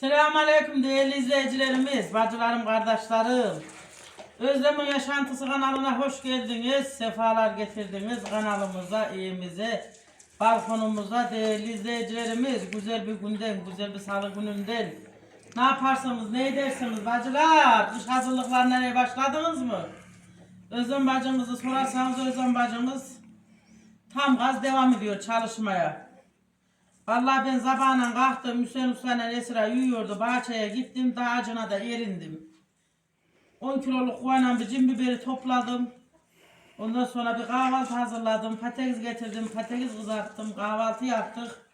Selamünaleyküm değerli izleyicilerimiz, bacılarım, kardeşlerim. Özlem'in Yaşantısı kanalına hoş geldiniz, sefalar getirdiniz kanalımıza, evimize, balkonumuza değerli izleyicilerimiz. Güzel bir günden, güzel bir salı gününden. Ne yaparsınız, ne edersiniz bacılar? Dış hazırlıklar nereye başladınız mı? Özlem bacımızı sorarsanız Özlem bacımız tam gaz devam ediyor çalışmaya. Vallahi ben sabahla kalktım, Hüseyin Usta'yla Esra yürüyordu, bahçeye gittim, dağcına da erindim. 10 kiloluk kuvayla bir cin biberi topladım. Ondan sonra bir kahvaltı hazırladım, patates getirdim, patates kızarttım, kahvaltı yaptık.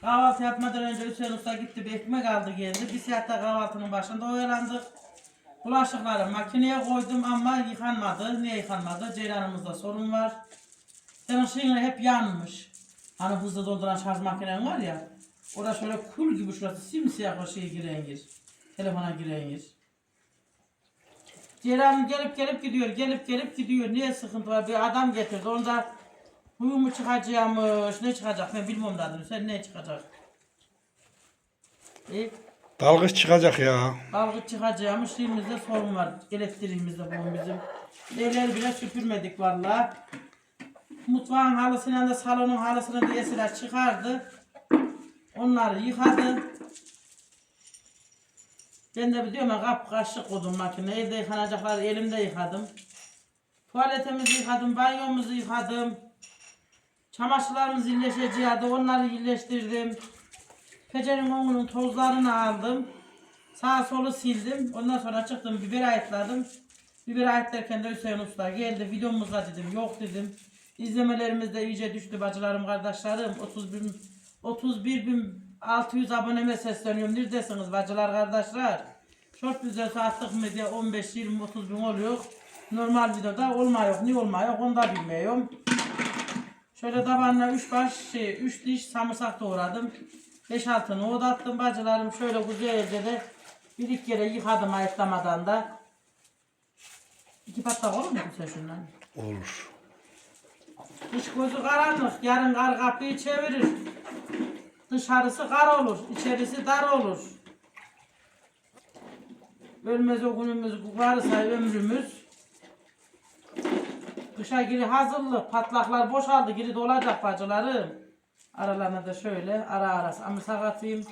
Kahvaltı yapmadan önce Hüseyin Usta gitti, bir ekmek aldı geldi. Bir saatte kahvaltının başında oyalandık. Bulaşıkları makineye koydum ama yıkanmadı. Niye yıkanmadı? Ceylanımızda sorun var. Senin şeyin hep yanmış. Hani hızlı dolduran şarj makinen var ya. Orada şöyle kul gibi şurası simsiyah o şeye giren yer. Telefona giren. Ceylan gelip gelip gidiyor, gelip gelip gidiyor. Niye sıkıntı var? Bir adam getirdi. Onda huyu mu çıkacakmış, ne çıkacak ben bilmiyorum adını. Sen ne çıkacak? E, Dalgıç çıkacak ya. Dalgıç çıkacağımız şeyimizde sorun var. Elektriğimizde bu bizim. Evleri bile süpürmedik valla. Mutfağın halısıyla da salonun halısını Esra çıkardı. Onları yıkadı. Ben de diyorum ya kap kaşık koydum makine. Evde yıkanacakları elimde yıkadım. Tuvaletimizi yıkadım, banyomuzu yıkadım. Çamaşırlarımızı iyileşeceğiydi, onları iyileştirdim. Pecerin onun tozlarını aldım. Sağ solu sildim. Ondan sonra çıktım biber ayıtladım. Biber ayıtlarken de Hüseyin Usta geldi. Videomuzda dedim yok dedim. İzlemelerimiz de iyice düştü bacılarım kardeşlerim. 31 bin, 31 bin 600 aboneme sesleniyorum. Neredesiniz bacılar kardeşler? Short videosu attık mı diye 15, 20, 30 bin oluyor. Normal videoda olmuyor. Niye olmuyor onu da bilmiyorum. Şöyle tabanına 3 baş şey 3 diş samırsak doğradım. 5-6 nohut attım bacılarım. Şöyle güzelce de bir iki kere yıkadım ayıklamadan da. İki patlak olur mu sen şundan? Olur. Dış gözü karanlık. Yarın kar kapıyı çevirir. Dışarısı kar olur. içerisi dar olur. Ölmez o günümüz varsa ömrümüz. Kışa giri hazırlık. Patlaklar boşaldı. Giri dolacak bacılarım. Aralarına da şöyle ara arası amırsak atayım.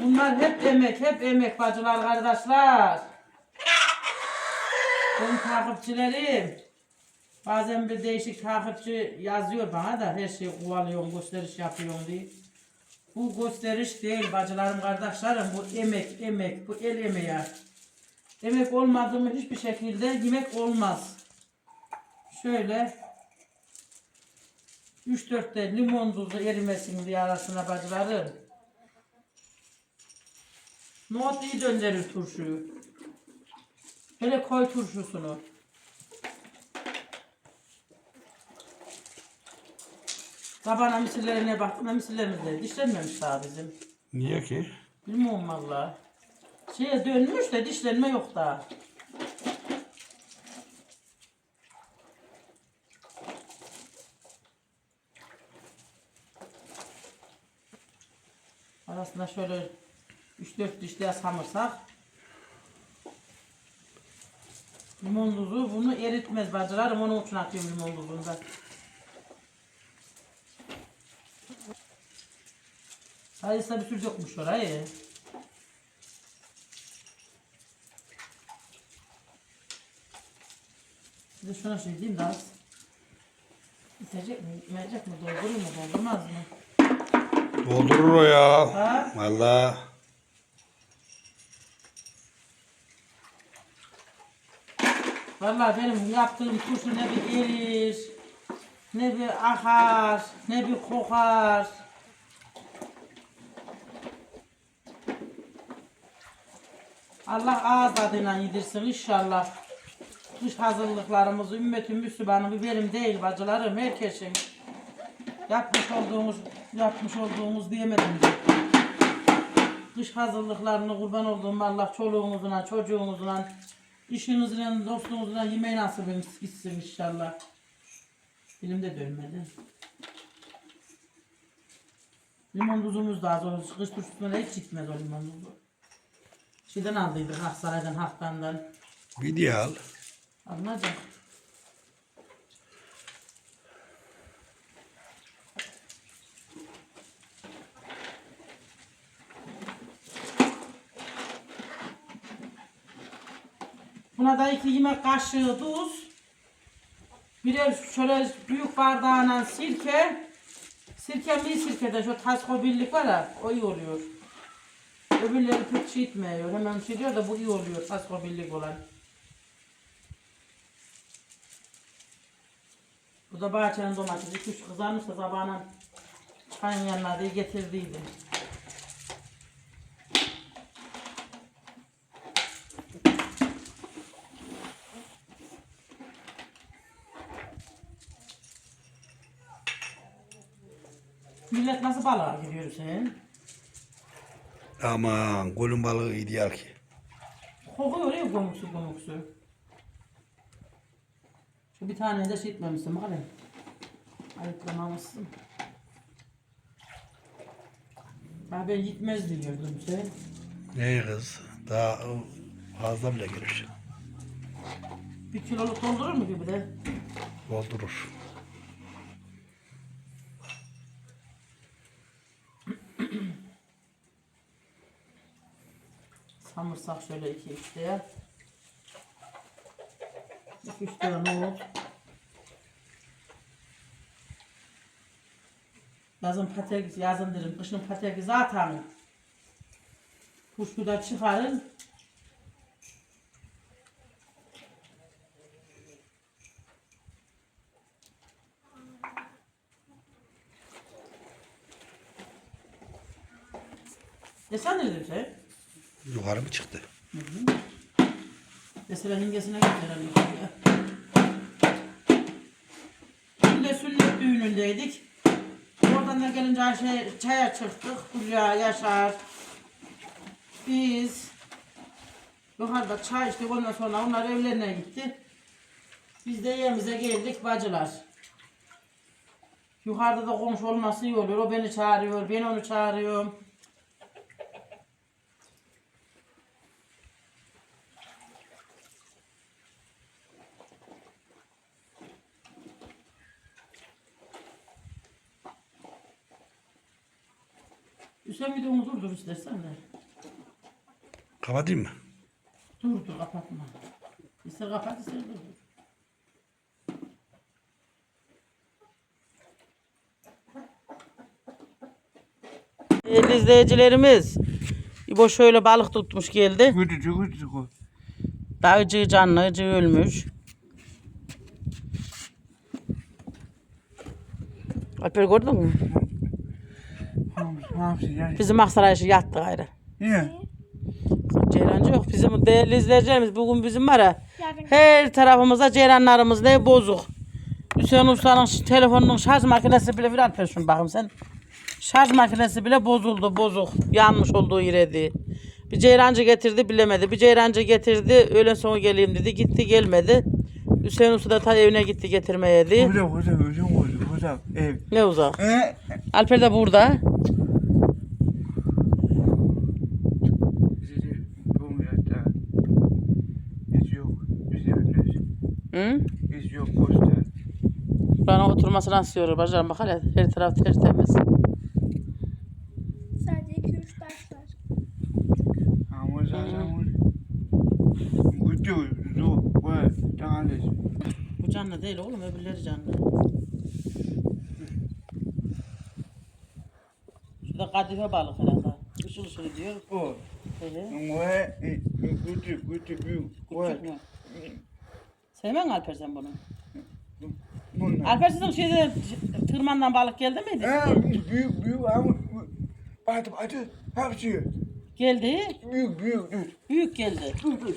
Bunlar hep emek, hep emek bacılar kardeşler. Benim takipçilerim. Bazen bir değişik takipçi yazıyor bana da her şeyi kovalıyorum, gösteriş yapıyorum diye. Bu gösteriş değil bacılarım, kardeşlerim. Bu emek, emek, bu el emeği. Emek olmadı mı hiçbir şekilde yemek olmaz. Şöyle 3-4 de limon tuzu erimesin diye arasına bacılarım. Nohut iyi döndürür turşuyu. Hele koy turşusunu. Tabana misirlerine baktım. Misirlerimiz de dişlenmemiş daha bizim. Niye ki? Bilmiyorum valla. Şeye dönmüş de dişlenme yok daha. Arasında şöyle 3-4 diş daha samırsak. Limon tuzu bunu eritmez bacılarım onun için atıyorum limon tuzunu da. Sayısında bir sürü yokmuş orayı. Bir de şuna şey diyeyim de az. İtecek mi, itmeyecek mi, doldurur mu, doldurmaz mı? Doldurur o ya. Ha? Valla. Vallahi benim yaptığım turşu ne bir erir, ne bir akar, ne bir kokar. Allah ağız tadıyla yedirsin inşallah. Dış hazırlıklarımız ümmetin Müslümanı benim değil bacılarım herkesin. Yapmış olduğumuz, yapmış olduğumuz diyemedim. Dış hazırlıklarını kurban olduğum Allah çoluğunuzla, çocuğunuzla, işinizle, dostunuzla yemeği nasip gitsin inşallah. Dilim de dönmedi. Limon tuzumuz da az. O kış turşusuna hiç gitmez o limon tuzu. Şeyden aldıydık Aksaray'dan, Haktan'dan. Video al. Alınacak. Buna da iki yemek kaşığı tuz. Birer şöyle büyük bardağına sirke. Sirke mi sirkede şu tasko birlik var ya o iyi oluyor. Öbürleri pek şey etmiyor. Hemen şey diyor da bu iyi oluyor tasko birlik olan. Bu da bahçenin domatesi. Üç kızarmış da sabahına çayın yanına diye getirdiydim. Millet nasıl balığa gidiyor sen? Aman kolun balığı ideal ki. Kokuyor ya gomuksu gomuksu. Şu bir tane de şey etmemişsin bakalım. Ayıklamamışsın. Ya ben gitmez diyordum sen. Ne kız? Daha fazla bile gelir. Bir kiloluk doldurur mu gibi de? Doldurur. Samırsak şöyle iki üç diye. İki üç tane nohut. Yazın patates, yazın derim, kışın patates zaten kuşkuda çıkarın. E sen ne dedin? Yukarı mı çıktı? Mesela hingesine getirelim. Şimdi sünnet düğünündeydik. Oradan da gelince şey, çaya çıktık. Hülya, Yaşar. Biz yukarıda çay içtik. Ondan sonra onlar evlerine gitti. Biz de yerimize geldik bacılar. Yukarıda da komşu olması iyi oluyor. O beni çağırıyor, ben onu çağırıyorum. Sen videonu durdur istersen de. Kapatayım mı? Dur dur kapatma. İster kapat ister dur. Değerli izleyicilerimiz, İbo şöyle balık tutmuş geldi. Küçücük küçücük o. Dağcı canlı, ıcı ölmüş. Alper gördün mü? Ne yapsın ya? Bizim Aksaray işi yattı gayrı. Niye? Ceylancı yok. Bizim değerli izleyicilerimiz bugün bizim var ya. Her tarafımızda ceylanlarımız ne bozuk. Hüseyin Usta'nın ş- telefonunun şarj makinesi bile bir Alper şunu bakayım sen. Şarj makinesi bile bozuldu bozuk. Yanmış olduğu yere diye. Bir ceyrancı getirdi bilemedi. Bir ceyrancı getirdi öğlen sonu geleyim dedi. Gitti gelmedi. Hüseyin Usta da ta evine gitti getirmeye. Uzak uzak uzak uzak uzak ev. Ne uzak. Ee, Alper de burada. bizi bu hayatta hiç yok. Biz evimiz Hı? hiç yok boşta. Buranın oturmasına istiyor. Bacalarım bak hele. Her taraf tertemiz. Sadece 2-3 taş var. Ama zaten bu gidiyor. Zo, bu tanesi. Bu canlı değil oğlum öbürleri canlı. Şurada kadife balık herhalde. Işıl ışıl diyor. O. Hele. Bu küçük küçük büyük. Küçük mü? Sevmen Alper sen bunu. Bunlar. Alper sizin şeyde tırmandan balık geldi miydi? Ha, büyük büyük ama Hadi hadi hepsi Geldi. büyük büyük dur. Büyük geldi. Dur dur.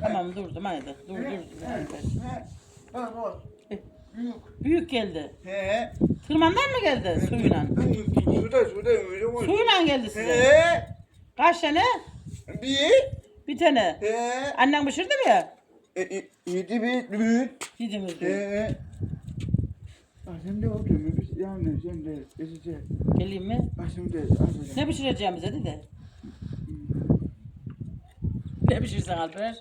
Tamam durdum haydi. Dur dur. Alper. Bak. Büyük. Büyük geldi. He. Tırmandan mı geldi suyla? Suda suda. Suyla geldi size. He. Kaç tane? Bir. Bir tane. He. Annen pişirdi mi? E, e, yedi bir büyük. Yediniz. He. Sen de oturuyor. Biz yani sen de ezecek. Geleyim mi? De azıcık. Ne pişireceğimiz dedi de. Ne pişirsen Alper?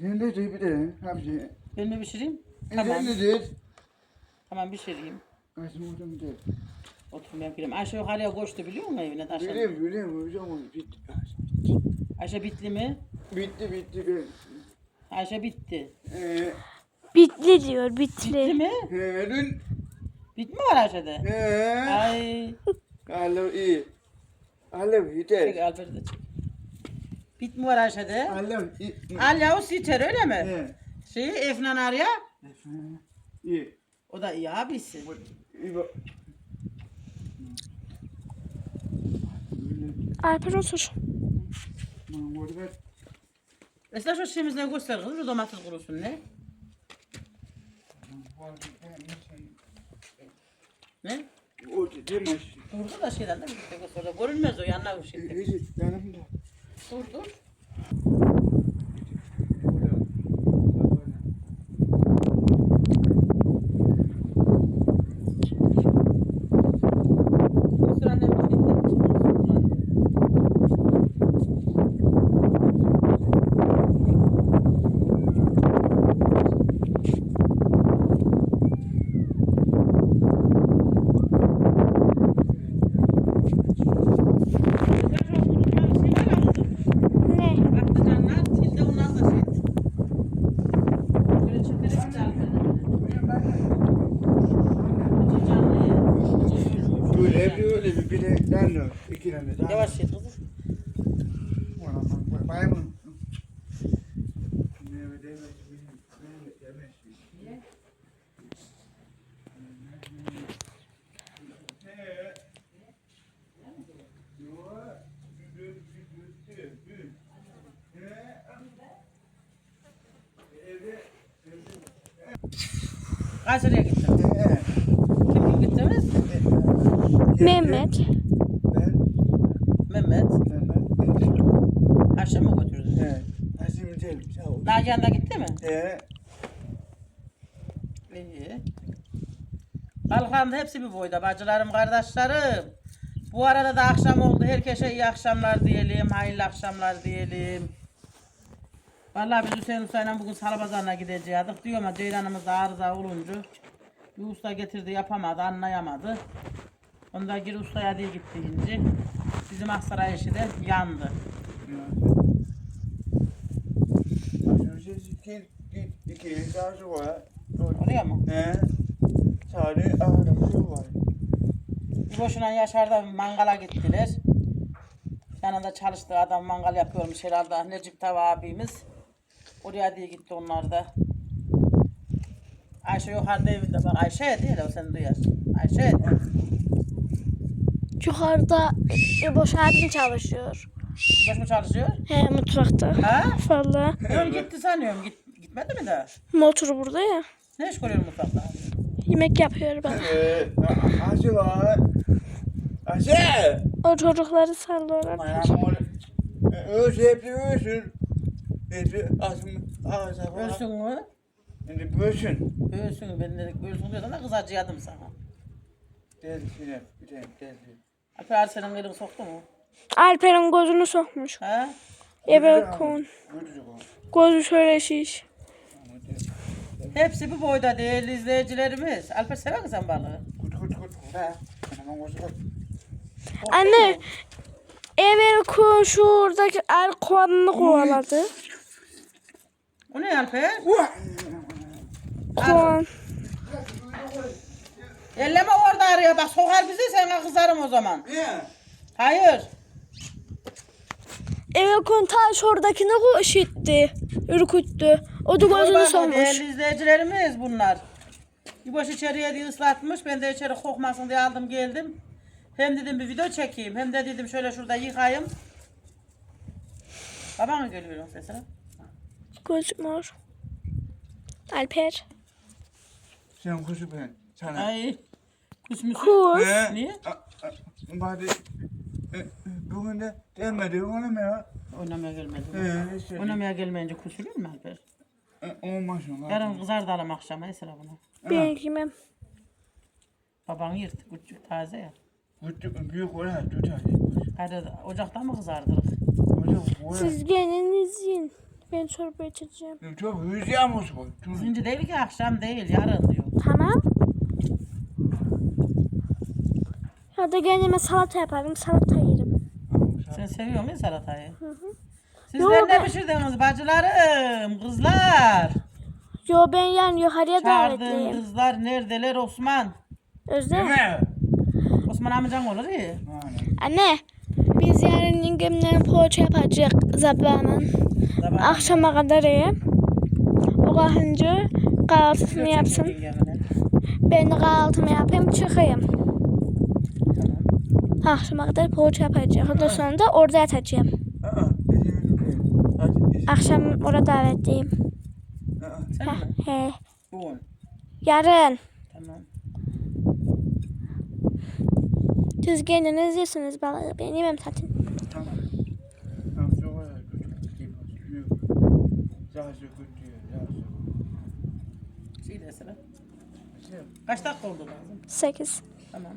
Sen de de bir de hapsi. Ben mi pişireyim? Tamam. Tamam. Sen de de. Tamam pişireyim. Başım oradan de. Oturun ben gireyim. Ayşe yukarıya koştu biliyor musun evine taşan? Biliyorum biliyorum hocam bitti. Ayşe bitti mi? Bitti bitti ben. Ayşe bitti. Eee Bitli diyor, Bitti bitli. mi? he dün Bit mi var Ayşe'de? he. Ay. Alo iyi. Alo Çek yeter. Alper'i de çek. Bit mi var Ayşe'de? Alo iyi. Al Yavuz yeter öyle mi? He. Şey Efnan araya. İyi. O da iyi abisi. İyi bak. Alper otur. Orada. Esra şu şeyimiz ne göster kızım? Şu domates kurusun ne? Ne? O demez. Durdu da şeyden de birlikte göster. Görünmez o yanına bir şey. İyi yanımda. Dur dur. Göster annem bir şey. Ne? Patlıcanlar, tilde onlar da şey. Böyle çöpleri güzel böyle. Böyle bir öyle bir bir de ben de iki tane daha. Yavaş şey kızım. Bay mı? Ne demez ne demez. Kayseri'ye gittim. Kim kim gittiniz? Mehmet. Mehmet. Mehmet. Ayşe mi götürdün? Tel. Sağ ol. Nagihan da gitti mi? He. İyi. Kalkan da hepsi bir boyda bacılarım, kardeşlerim. Bu arada da akşam oldu. Herkese iyi akşamlar diyelim, hayırlı akşamlar diyelim. Vallahi biz Hüseyin Usta'yla bugün salı pazarına gideceğiz. Diyor ama ceylanımız da arıza olunca bir usta getirdi yapamadı, anlayamadı. Onda gir ustaya diye gitti ince. Bizim Aksaray işi de yandı. İki iki iki karşı var. Oluyor mu? He. Sadece şu var. Bir boşuna Yaşar'da mangala gittiler. Yanında çalıştığı adam mangal yapıyormuş herhalde. Necip Tava abimiz. Oraya diye gitti onlar da. Ayşe yukarıda evinde bak. Ayşe değil o sen duyarsın. Ayşe. Yukarıda e, boş abim çalışıyor. Boş mu çalışıyor? He mutfakta. Ha? Valla. Öyle gitti sanıyorum. Git, gitmedi mi daha? Motor burada ya. Ne iş görüyor mutfakta? Yemek yapıyor bana. Ee, Ayşe var. Ayşe! O çocukları sallıyorlar. Ayağım orada. Öyle yapıyorsun. Dedi Asim ağza var. Ölsün mü? Şimdi bölsün. Ölsün. Ben dedik ölsün diyorsan da kız acıyadım sana. Yine bir tane dedi. Alper senin elini soktu mu? Alper'in gözünü sokmuş. Ha? Ebe kon. Gözü şöyle şiş. Hepsi bu boyda değerli izleyicilerimiz. Alper sever misin sen balığı? Anne. Ebe kon şuradaki el kovanını kovaladı. O ne Alper? Kovan. Elleme orada arıyor bak sokar bizi sana kızarım o zaman. Niye? Hayır. Ebe kon ta şuradakini ko- şitti. Ürküttü. O da gözünü Bak, sokmuş. Değerli izleyicilerimiz bunlar. Bir boş içeriye diye ıslatmış. Ben de içeri kokmasın diye aldım geldim. Hem dedim bir video çekeyim. Hem de dedim şöyle şurada yıkayayım. Baba mı geliyor sesine? Gözüm Alper. Sen kuşu ben. Sana. Ay. Kusmuş. Kus. He? Niye? A- a- Bari e, bugün de gelmedi ona mı ya? Oynamaya gelmedi. He, işte. Oynamaya gelmeyince kusulur mu Alper? E, Olmasın. Yarın kızartalım akşama Esra bunu. Ben yemem. Baban yırt. Küçük taze ya. Küçük büyük oraya tutar. Hadi ocakta mı oraya. Siz geliniz yiyin. Ben çorba içeceğim. Çok mı var? Şimdi değil ki akşam değil yarın diyor. Tamam. Ya da kendime salata yaparım. Salata yerim. Sen seviyor musun salatayı? Yo, Sizler ne ben- pişirdiniz bacılarım, kızlar? Yo ben yarın yukarıya Çağırdığım davetliyim. kızlar neredeler Osman? Özlem. Mi? Osman amcan olur ya. Aynen. Anne. Biz yarın yengemlerin poğaça yapacak zamanın. Sabah Akşama kadar iyi. O kalkınca kahvaltısını yapsın. yengemine. Ben de kahvaltımı yapayım çıkayım. Tamam. Akşama kadar poğaça yapacak. Ondan sonra da orada yatacağım. İzin- Akşam orada davetliyim. Sen mi? He. Bugün. Yarın. Tamam. Siz kendiniz yesiniz balığı. Ben yemem zaten. Tamam. Şey. Kaç dakika oldu lazım? Sekiz. Tamam.